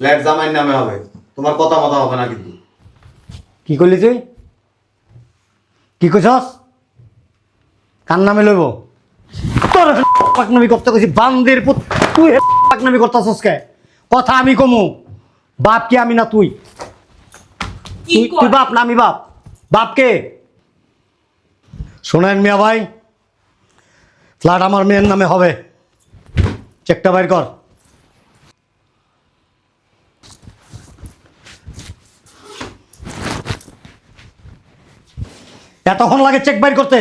Flat জামাইয়ের নামে হবে। তোমার কথা মতো হবে না কিন্তু। কি করলি তুই? কি কইছস? কার নামে লইব? তোর পাকনামি করতে কইছি বান্দির পুত তুই পাকনামি করতেছস কে? কথা আমি কমু। বাপ কি আমি না তুই? তুই তুই বাপ না আমি বাপ? বাপ কে? শোনেন মিয়া ভাই ফ্ল্যাট আমার মেয়ের নামে হবে। চেকটা বাইর কর। এতক্ষণ লাগে চেক বাইর করতে।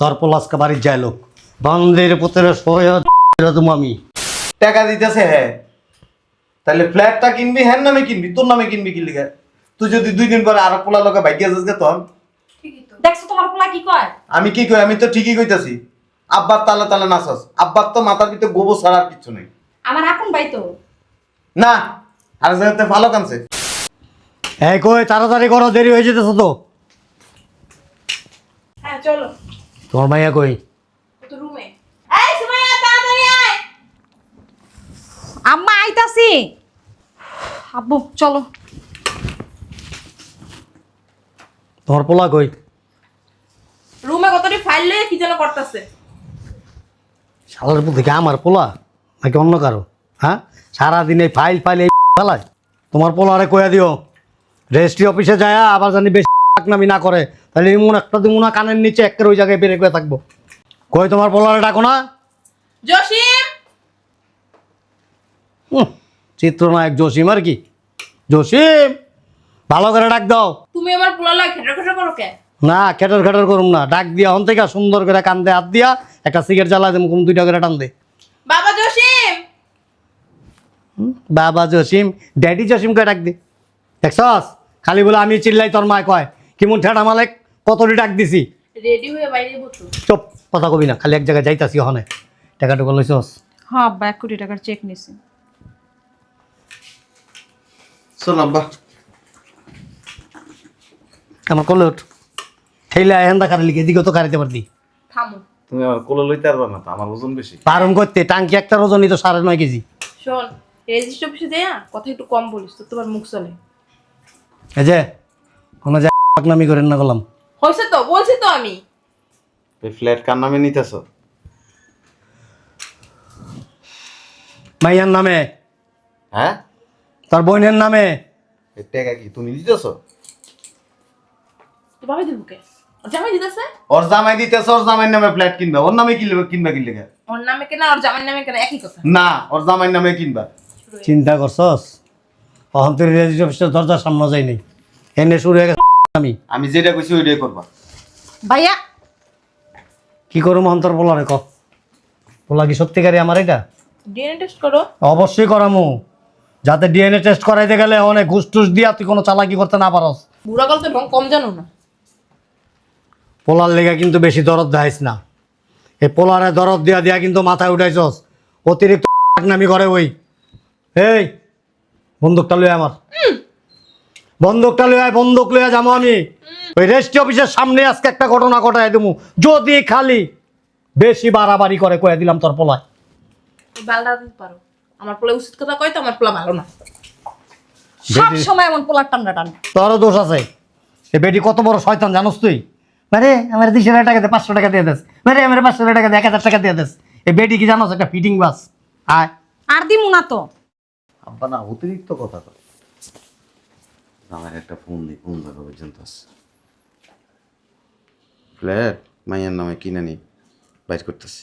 তোর পলাশকা বাড়ির যায় লোক। বান্দের পুত্রের সহায় তুমি আমি টাকা দিতেছে হ্যাঁ। তাহলে ফ্ল্যাটটা কিনবি হ্যাঁ নামে কিনবি? তোর নামে কিনবি কি লিখে তুই যদি দুই দিন পরে আর পোলা লোকে বাইকে যাস গে তখন। দেখছ তোমার পোলা কি কয়? আমি কি কই? আমি তো ঠিকই কইতাছি। আব্বার তালে তালে নাচাস আব্বার তো মাথার ভিতরে গোবর ছাড়া আর কিচ্ছু নেই। আমার আপন ভাই তো। না আর ভালো কানছে। এই কই তাড়াতাড়ি করো দেরি হয়ে যেতেছ তো। হ্যাঁ চলো। তোমার মাইয়া কই? তো রুমে এই সুমাইয়া তাড়াতাড়ি আয়। আম্মা আইতাছি। আব্বু চলো। তোমার পোলা কই? রুমে কতটি ফাইল লয়ে কি যেন করতেছে? শালার পুত থেকে আমার পোলা? নাকি অন্য কারও? হ্যাঁ? সারাদিন এই ফাইল ফাইল এই ফেলায় তোমার পোলা আরে কয়া দিও। রেজিস্ট্রি অফিসে যায় আবার জানি বেশি নামি না করে। তাহলে এমন একটা দিমুনা কানের নিচে একের ওই জায়গায় বেড়ে করে থাকব। কই তোমার পোলারে ডাকো না? জসিম! চিত্রনায়ক জসিম আর কি। জসিম ভালো করে ডাক দাও। তুমি আমার পোলা লয় খেটে খেটে করো কে? না খেটর খেটর করুম না। ডাক দিয়া হন থেকে সুন্দর করে কান্দে হাত দিয়া একটা সিগারেট জ্বালা দেবো কোন দুইটা করে টান দে বাবা জসিম! বাবা জসিম ড্যাডি জসিমকে ডাক দি। দেখছস? খালি বলে আমি চিল্লাই তোর মায় কয় কেমন ঠেটা মালেক কতটি ডাক দিছি? রেডি হয়ে বাইরে বসো। চুপ কথা কবি না খালি এক জায়গায় যাইতাছি হনে টাকা টুকু লইছস? হ্যাঁ আব্বা এক কোটি টাকার চেক নিছি। শোন আব্বা। আমার কলে উঠ ঠেলে হেন্দা কারে লিখে দিকে তো কারিতে পারতি। থামো। তুমি আমার কোলে লইতে পারবা না তো আমার ওজন বেশি। পারম করতে টাঙ্কি একটা ওজনই তো সাড়ে নয় কেজি। শোন রেজিস্ট্রি অফিসে দেয়া কথা একটু কম বলিস তো তোমার মুখ চলে। এই যে কোনো করেন না গেলাম। হয়েছে তো বলছি তো আমি। এই ফ্ল্যাট কার নামে নিতেছ? মাইয়ার নামে। হ্যাঁ? তার বোনের নামে। এই টাকা কি তুমি দিতেছ? তো ভাবে দিব কে? জামাই দিতেছে? ওর জামাই দিতেছ ওর জামাইয়ের নামে ফ্ল্যাট কিনবা। ওর নামে কিনবে কিনবা কিনলে কে? ওর নামে কেনা ওর জামাইয়ের নামে কেনা একই কথা। না ওর জামাইয়ের নামে কিনবা। চিন্তা করছস? অহন্তর রেজিস্ট্রি অফিসের দরজার সামনে যায়নি এনে শুরু হয়ে গেছে আমি। আমি যেটা কইছি ওইটাই করবা। ভাইয়া। কি অন্তর ক? বলা কি সত্যিকারই আমার এটা? ডিএনএ টেস্ট করো। অবশ্যই করামু। যাতে ডিএনএ টেস্ট করাইতে গেলে অনেক ঘুষ টুস দিয়া তুই কোনো চালাকি করতে না পারস। বুড়া গল্পে ঢং কম জানো না। পোলার লেগে কিন্তু বেশি দরদ দেখাইস না। এই পোলারে দরদ দিয়া দিয়া কিন্তু মাথায় উঠাইছস। অতিরিক্ত নামি করে ওই। এই বন্দুকটা লই আমার। বন্দুকটা লই আয় বন্দুক লইয়া যাব আমি। ওই রেজিস্ট্রি অফিসের সামনে আজকে একটা ঘটনা ঘটাই দেবো। যদি খালি বেশি বাড়াবাড়ি করে কয়ে দিলাম তোর পোলায়। বালটা দিতে পারো। আমার পোলা উচিত কথা কয় তো আমার পোলা ভালো না। সব সময় এমন পোলার টান্ডা টান তোরও দোষ আছে। এ বেটি কত বড় শয়তান জানোস তুই? মানে আমার দুইশো টাকা দে পাঁচশো টাকা দিয়ে দেস মানে আমার পাঁচশো টাকা দে এক হাজার টাকা দিয়ে দেস এই বেটি কি জানোস একটা ফিটিং বাস। আয়। আর দিমু না তো। আব্বা না, অতিরিক্ত কথা তো আমার একটা ফোন দিই ফোন দেখো পর্যন্ত ফ্ল্যাট, মাইয়ার নামে কিনে নি, বাইর করতেছি।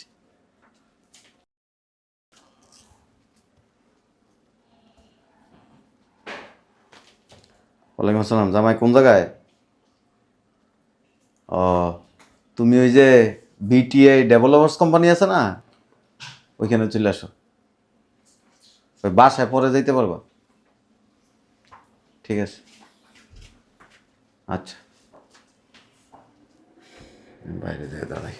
ওয়ালাইকুম আসসালাম, জামাই কোন জায়গায়? ও, তুমি ওই যে বিটিআই ডেভেলপার্স কোম্পানি আছে না? ওইখানে চলে আসো। বাসায় পরে যাইতে পারবা? ঠিক আছে। আচ্ছা। বাইরে যেয়ে দাঁড়াই।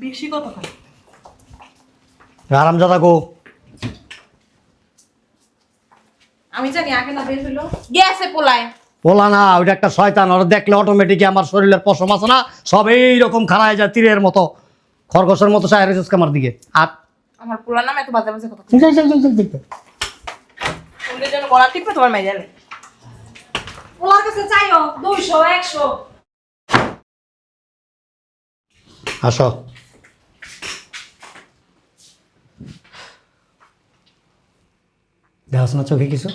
বেশি কথা কয়। আরাম দাদা গো। আমি জানি আগে না বের গেছে পোলায়। পোলা না ওইটা একটা শয়তান ওরা দেখলে অটোমেটিক আমার শরীরের পশম আছে না? সব এইরকম খাড়ায় যায় তীরের মতো। খরগোশের মতো সাহের আমার দিকে। আর আমার পোলার নামে এত বাজে বাজে কথা যাই, যাই, যাই, যাই। শুনলে যেন গলা টিপে তোমার মেয়ে জানে ওনার কাছে চাইও দুইশো একশো। আসো। দেখাস না চোখে কিছু?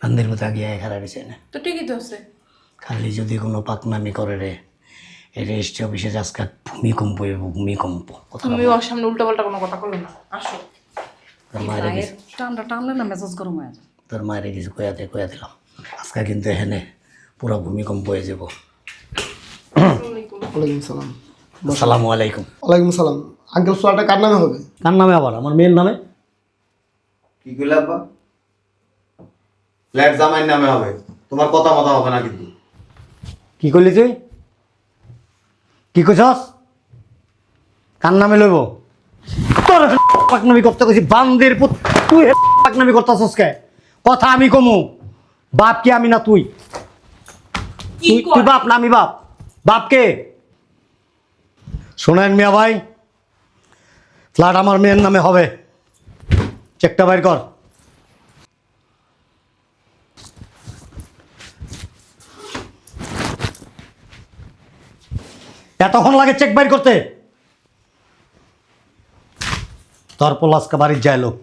বান্দির মতো গিয়ে খারাপ হয়েছে না। তো ঠিকই তো আছে খালি যদি কোনো পাকনামি করে রে। রেজিস্ট্রি অফিসে আজকে ভূমিকম্প হইব ভূমিকম্প। তুমি ওর সামনে উল্টো পাল্টা কোনো কথা বলল না। আসো। তোর মায়ের কিছু টানটা টানলে না মেজাজ গরম হয়ে যায়? তোর মায়ের কিছু কয়াতে কয়া দিলাম আজকে কিন্তু এখানে পুরো ভূমিকম্প হয়ে যাব। ওয়ালাইকুম সালাম আসসালামু আলাইকুম। ওয়ালাইকুম সালাম। আঙ্কেল ফ্ল্যাটটা কার নামে হবে? কার নামে আবার? আমার মেয়ের নামে? কি করলে আব্বা? ফ্ল্যাট জামাইয়ের নামে হবে। তোমার কথা মতো হবে না কিন্তু। কি করলি তুই? কি কইছস? কার নামে লইব? তোর পাকনামি করতে কইছি বান্দির পুত তুই পাকনামি করতেছস কে? কথা আমি কমু। বাপ কি আমি না তুই? তুই তুই বাপ না আমি বাপ? বাপ কে? শোনেন মিয়া ভাই ফ্ল্যাট আমার মেয়ের নামে হবে। চেকটা বাইর কর। এতক্ষণ লাগে চেক বাইর করতে। তারপর পলাশকা বাড়ির যায় লোক।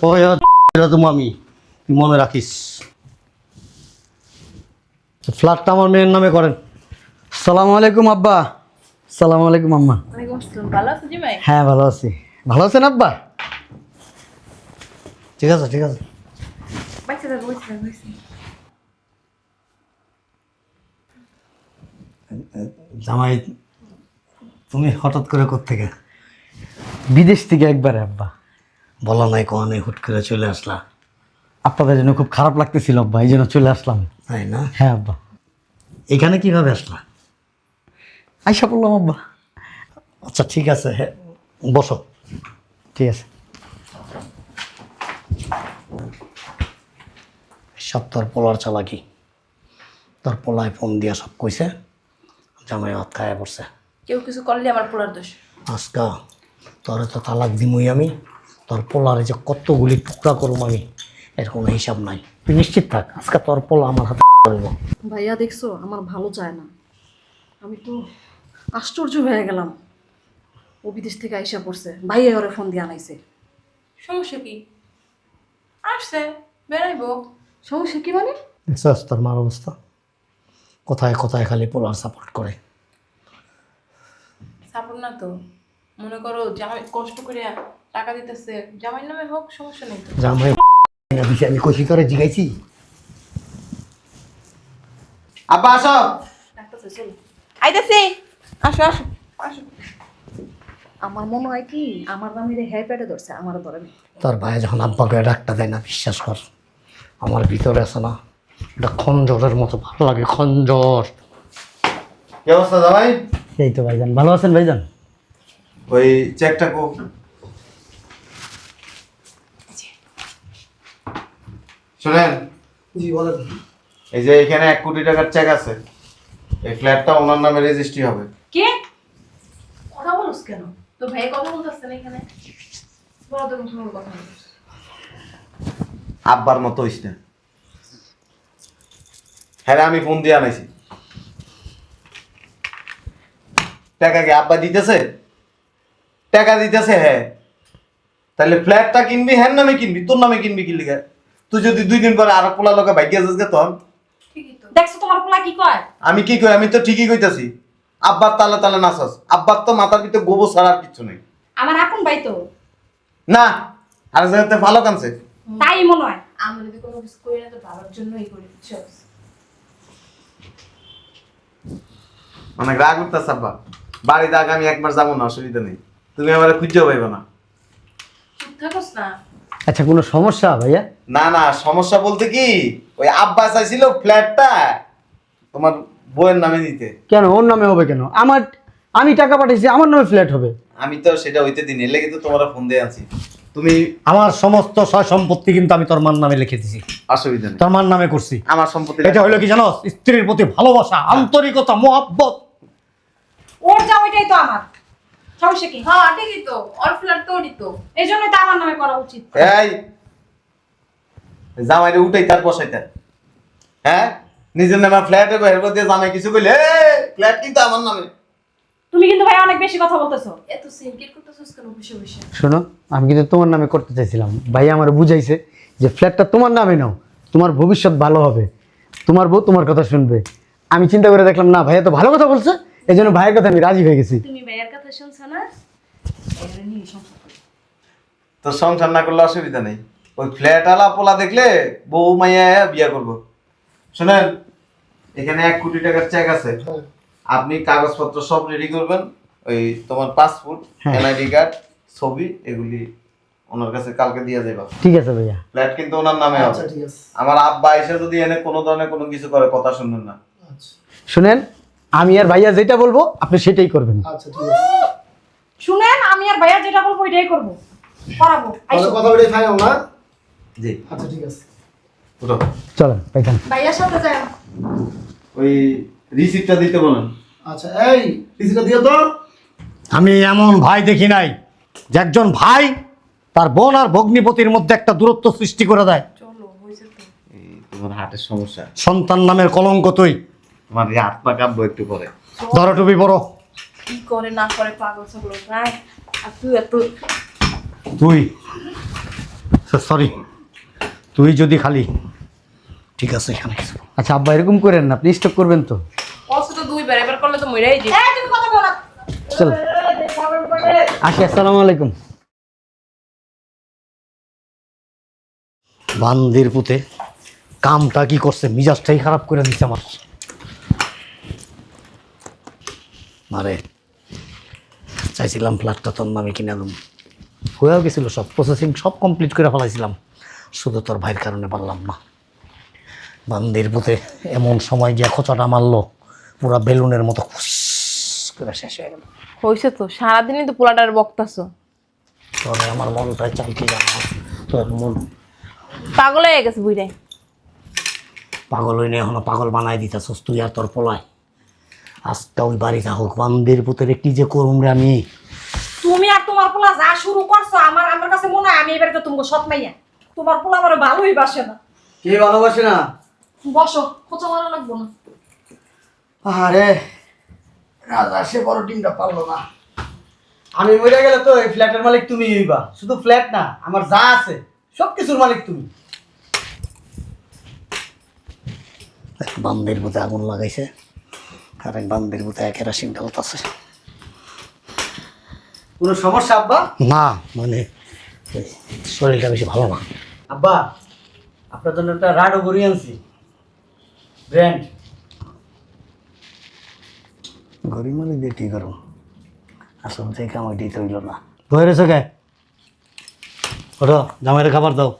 সহায় তুমি আমি তুই মনে রাখিস। ফ্ল্যাটটা আমার মেয়ের নামে করেন। সালাম আলাইকুম আব্বা। সালাম আলাইকুম আম্মা। হ্যাঁ ভালো আছি। ভালো আছেন আব্বা? ঠিক আছে ঠিক আছে বাচ্চা থাকো বাচ্চা থাকো হয়েছে। জামাই তুমি হঠাৎ করে কোত্থেকে? বিদেশ থেকে একবারে আব্বা। বলা নাই কোয়া নেই হুট করে চলে আসলা। আপনাদের জন্য খুব খারাপ লাগতেছিল আব্বা এই জন্য চলে আসলাম। তাই না? হ্যাঁ আব্বা। এখানে কীভাবে আসলা? আইসা বললাম আব্বা। আচ্ছা ঠিক আছে হ্যাঁ বসো। ঠিক আছে। সব তোর পোলার চালাকি। তোর পোলায় ফোন দিয়া সব কইছে। জামাই হাত খায় পড়ছে। কেউ কিছু করলে আমার পোলার দোষ। আজকা তোর তো তালাক দিমই আমি তোর পোলারে যে কতগুলি টুকরা করুম আমি এর কোনো হিসাব নাই। তুই নিশ্চিত থাক আজকে তোর পোলা আমার হাতে করব ভাইয়া দেখছ আমার ভালো চায় না। আমি তো আশ্চর্য হয়ে গেলাম। ও বিদেশ থেকে আইসা পড়ছে ভাইয়া ওরে ফোন দিয়ে আনাইছে। সমস্যা কি? আসছে বেড়াইবো। সমস্যা কি মানে? তোর মার অবস্থা? কোথায় কোথায় খালি পোলার সাপোর্ট করে? সাপোর্ট না তো। মনে করো জামাই কষ্ট করে টাকা দিতেছে। জামাইয়ের নামে হোক সমস্যা নেই জামাই না দিছে আমি কষি করে জিগাইছি। আব্বা আসো। ডাক্তার চলো। আইতেছি। আসো আসো। আসো। আমার মনে হয় কি আমার দামি রে হেয়ার প্যাডে ধরছে আমার ধরে তোর ভাই যখন আব্বাকে ডাকটা দেয় না বিশ্বাস কর আমার ভিতরে আছে না। এটা খঞ্জরের মতো ভালো লাগে খঞ্জর। কি অবস্থা জামাই? এই তো ভাইজান ভালো আছেন ভাইজান? ওই চেকটা কো। শুনেন? জি বলেন। এই যে এখানে এক কোটি টাকার চেক আছে। এই ফ্ল্যাটটা ওনার নামে রেজিস্ট্রি হবে। কে? কথা বলছ কেন? তো ভাই কথা বলতেছে না এখানে। বড় তো কথা আব্বার মতো হইস না। হ্যাঁ আমি ফোন দিয়ে আনাইছি। টাকা কি আব্বা দিতেছে? টাকা দিতেছে হ্যাঁ। তাহলে ফ্ল্যাটটা কিনবি হ্যাঁ নামে কিনবি তোর নামে কিনবি কি লিখে তুই যদি দুই দিন পরে আরও পোলা লোকে ভাগ্য আছিস গে তখন। দেখছ তোমার পোলা কি কয়? আমি কি কই? আমি তো ঠিকই কইতাছি। আব্বার তালে তালে নাচাস আব্বার তো মাথার ভিতরে গোবর ছাড়া আর কিচ্ছু নেই। আমার আপন ভাই তো। না আর ভালো কানছে তাই মনে হয়। আমরা যদি কোনো কিছু করি না তো বাবার জন্যই করি বুঝছ? অনেক রাগ উঠতেছে আব্বা। বাড়িতে আগে আমি একবার যাব না অসুবিধা নেই। তুমি আমার খুঁজেও পাইবে না। চুপ থাকোস না। আচ্ছা কোনো সমস্যা ভাইয়া? না না সমস্যা বলতে কি ওই আব্বা চাইছিল ফ্ল্যাটটা তোমার বউয়ের নামে দিতে। কেন? ওর নামে হবে কেন? আমার আমি টাকা পাঠিয়েছি আমার নামে ফ্ল্যাট হবে। আমি তো সেটা হইতে দিন এলে কিন্তু তোমার ফোন দিয়ে আছি তুমি আমার সমস্ত সয় সম্পত্তি কিন্তু আমি তোর মার নামে লিখে দিছি। অসুবিধা নেই। তোর মার নামে করছি। আমার সম্পত্তি এটা হলো কি জানো স্ত্রীর প্রতি ভালোবাসা আন্তরিকতা মোহাব্বত। ওর যা ওইটাই তো আমার। সমস্যা কি? হ্যাঁ ঠিকই তো। ওর ফ্ল্যাট তো তো। এই জন্যই তো আমার নামে করা উচিত। এই! জামাইরে উঠাই তার বসাইতে হ্যাঁ? নিজের নামে ফ্ল্যাটে বের করে দিয়ে জামাই কিছু কইলে ফ্ল্যাট কিন্তু আমার নামে। তুমি কিন্তু ভাই অনেক বেশি কথা বলতেছো। এত সিনকেট করতেছিস কেন বসে বসে? শোনো আমি কিন্তু তোমার নামে করতে চাইছিলাম। ভাই আমার বুঝাইছে যে ফ্ল্যাটটা তোমার নামে নাও তোমার ভবিষ্যৎ ভালো হবে। তোমার বউ তোমার কথা শুনবে। আমি চিন্তা করে দেখলাম না ভাইয়া তো ভালো কথা বলছে এই জন্য ভাইয়ের কথা আমি রাজি হয়ে গেছি। তুমি ভাইয়ের কথা শুনছো না? নিয়ে সংসার করো। তোর সংসার না করলে অসুবিধা নেই। ওই ফ্ল্যাট আলা পোলা দেখলে বউ মাইয়া বিয়া করব। শুনেন এখানে এক কোটি টাকার চেক আছে। হ্যাঁ। আপনি কাগজপত্র সব রেডি করবেন। ওই তোমার পাসপোর্ট। এনআইডি কার্ড ছবি এগুলি ওনার কাছে কালকে দিয়ে যাবা ঠিক আছে ভাইয়া। ফ্ল্যাট কিন্তু ওনার নামে আছে ঠিক আছে। আমার আব্বা এসে যদি এনে কোনো ধরনের কোনো কিছু করে কথা শুনবেন না। আচ্ছা। শুনেন আমি আর ভাইয়া যেটা বলব আপনি সেটাই করবেন। আচ্ছা ঠিক আছে। শুনেন আমি আর ভাইয়া যেটা বলব ওইটাই করব। করাবো। আইসো। কথা বলে ফাইনাল না। জি। আচ্ছা ঠিক আছে। উঠো। চলেন পাইখান ভাইয়ার সাথে যায় ওই রিসিপ্টটা দিতে বলেন। আচ্ছা এই দিও। তো আমি এমন ভাই দেখি নাই যে একজন ভাই তার বোন আর ভগ্নিপতির মধ্যে একটা দূরত্ব সৃষ্টি করে দেয়। তোমার হার্টের সমস্যা। সন্তান নামের কলঙ্ক তুই। তোমার এই পা কাঁপবো একটু পরে ধরো টুপি পড়ো কি করে না করে পাগল ছাগল? নাই আর তুই এত তুই সরি তুই যদি খালি ঠিক আছে এখানে। আচ্ছা আব্বা এরকম করেন না আপনি স্টপ করবেন তো। তো দুইবার এবার করলে তো যাই এই তুমি কথা বলো না। চলো। আসি আসসালামু আলাইকুম। বান্দির পুতে কামটা কি করছে? মিজাজটাই খারাপ করে দিচ্ছে আমার। মারে চাইছিলাম ফ্ল্যাটটা তোর নামে কিনে দিলাম হয়েও গেছিল সব প্রসেসিং সব কমপ্লিট করে ফেলাইছিলাম। শুধু তোর ভাইয়ের কারণে পারলাম না। বান্দির পুতে এমন সময় গিয়া খোঁচাটা মারলো পুরা বেলুনের মতো খুশ করে শেষ হয়ে গেল। হয়েছে তো সারাদিনই তো পোলাটার বক্তাছো। তবে আমার মনটাই চাই কি জানো তোর মন। পাগল হয়ে গেছে বুঝাই পাগল হইলে এখনও পাগল বানাই দিতেছস তুই আর তোর পলায়। আজকে ওই বাড়িতে হোক বান্দির পুতেরে কি যে করুম রে আমি? তুমি আর তোমার পোলা যা শুরু করছ আমার আমার কাছে মনে হয় আমি এবারে তো তোমাকে সৎ মাইয়া। তোমার পোলা আমার ভালোই বাসে না। কে ভালোবাসে না? বসো খোঁচা মারা লাগবো না। আরে রাজা সে বড় টিমটা পারল না। আমি মরে গেলে তো এই ফ্ল্যাটের মালিক তুমি হইবা। শুধু ফ্ল্যাট না আমার যা আছে সব কিছুর মালিক তুমি। এক বান্দির পুতে আগুন লাগাইছে আর এক বান্দির পুতে কেরাসিন ঢালতাছে কোনো সমস্যা আব্বা? না মানে শরীরটা বেশি ভালো না। আব্বা আপনার জন্য একটা রাডও গড়ি আনছি। ব্র্যান্ড গরিব মালিক দিয়ে কী করো আসল থেকে আমার দিতে হইল না। বয়ে রয়েছে কে? ওঠো জামাইয়ের খাবার দাও।